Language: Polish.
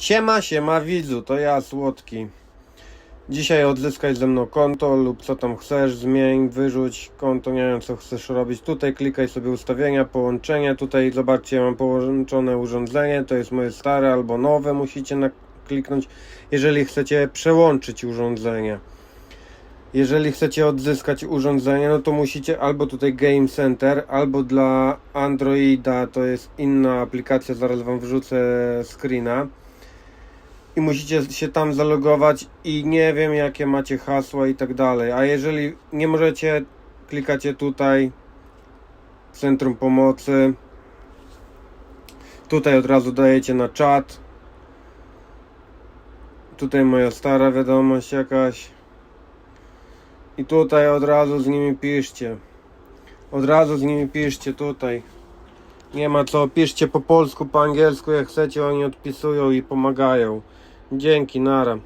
Siema, siema widzu, to ja Słodki. Dzisiaj odzyskaj ze mną konto lub co tam chcesz, zmień, wyrzuć konto, nie wiem co chcesz robić. Tutaj klikaj sobie ustawienia, połączenia, tutaj zobaczcie mam połączone urządzenie, to jest moje stare albo nowe, musicie kliknąć, jeżeli chcecie przełączyć urządzenie. Jeżeli chcecie odzyskać urządzenie, no to musicie albo tutaj Game Center, albo dla Androida, to jest inna aplikacja, zaraz wam wrzucę screena. I musicie się tam zalogować i nie wiem jakie macie hasła i tak dalej. A jeżeli nie możecie, klikacie tutaj Centrum Pomocy. Tutaj od razu dajecie na czat. Tutaj moja stara wiadomość jakaś. I tutaj od razu z nimi piszcie. Od razu z nimi piszcie tutaj. Nie ma co, piszcie po polsku, po angielsku jak chcecie, oni odpisują i pomagają. деньги нара.